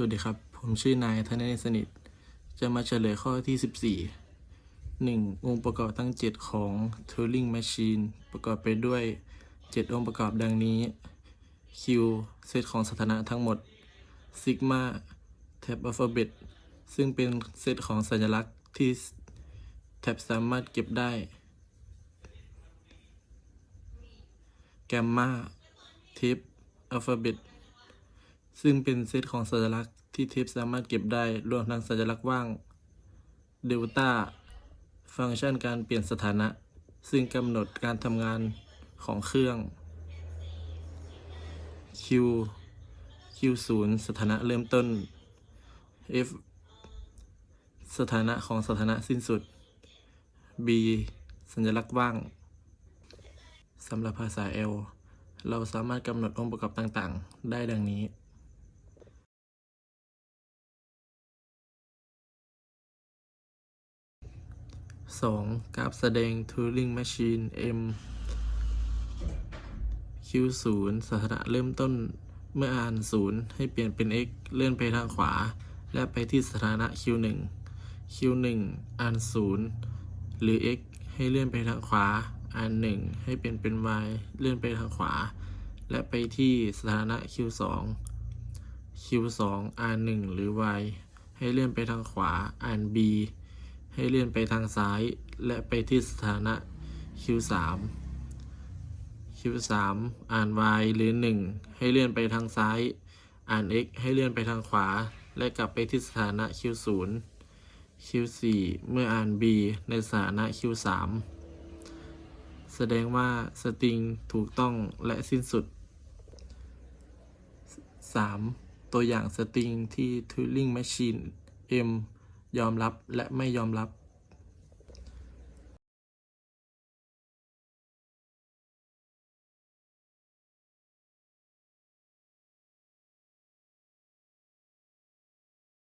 สวัสดีครับ ผมชื่อนายธนเนศสนิท จะมาเฉลยข้อที่ 14 1. องค์ประกอบทั้ง 7 ของ Turing Machine ประกอบไปด้วย 7 องค์ประกอบดังนี้ Q เซตของสถานะทั้งหมด Sigma Tab Alphabet ซึ่งเป็นเซตของสัญลักษณ์ที่แท็บสามารถเก็บได้ Gamma Tip Alphabet ซึ่งเป็นเซตของสัญลักษณ์ที่เทปสามารถเก็บได้ รวมทั้งสัญลักษณ์ว่างเดลต้าฟังก์ชันการเปลี่ยนสถานะ ซึ่งกำหนดการทำงานของเครื่อง Q Q0 สถานะเริ่มต้น F สถานะของสถานะสิ้นสุด B สัญลักษณ์ว่างสำหรับภาษา L เราสามารถกำหนดองค์ประกอบต่าง ๆ ได้ดังนี้ 2. กราฟแสดง Turing Machine M Q0 สถานะเริ่มต้นเมื่ออ่าน 0 ให้เปลี่ยนเป็น x เลื่อนไปทางขวา และไปที่สถานะ Q1 Q1 อ่าน 0 หรือ x ให้เลื่อนไปทางขวา อ่าน 1 ให้เปลี่ยนเป็น y เลื่อนไปทางขวา และไปที่สถานะ Q2 Q2 อ่าน 1 หรือ y ให้เลื่อนไปทางขวา อ่าน b ให้เลื่อนไปทางซ้าย และไปที่สถานะ Q3 Q3 อ่าน y หรือ 1 ให้เลื่อนไปทางซ้าย อ่าน x ให้เลื่อนไปทางขวา และกลับไปที่สถานะ Q0 Q4 เมื่ออ่าน b ในสถานะ Q3 แสดงว่าสตริงถูกต้องและสิ้นสุด 3. ตัวอย่างสตริงที่ Turing Machine M ยอมรับและไม่ยอมรับ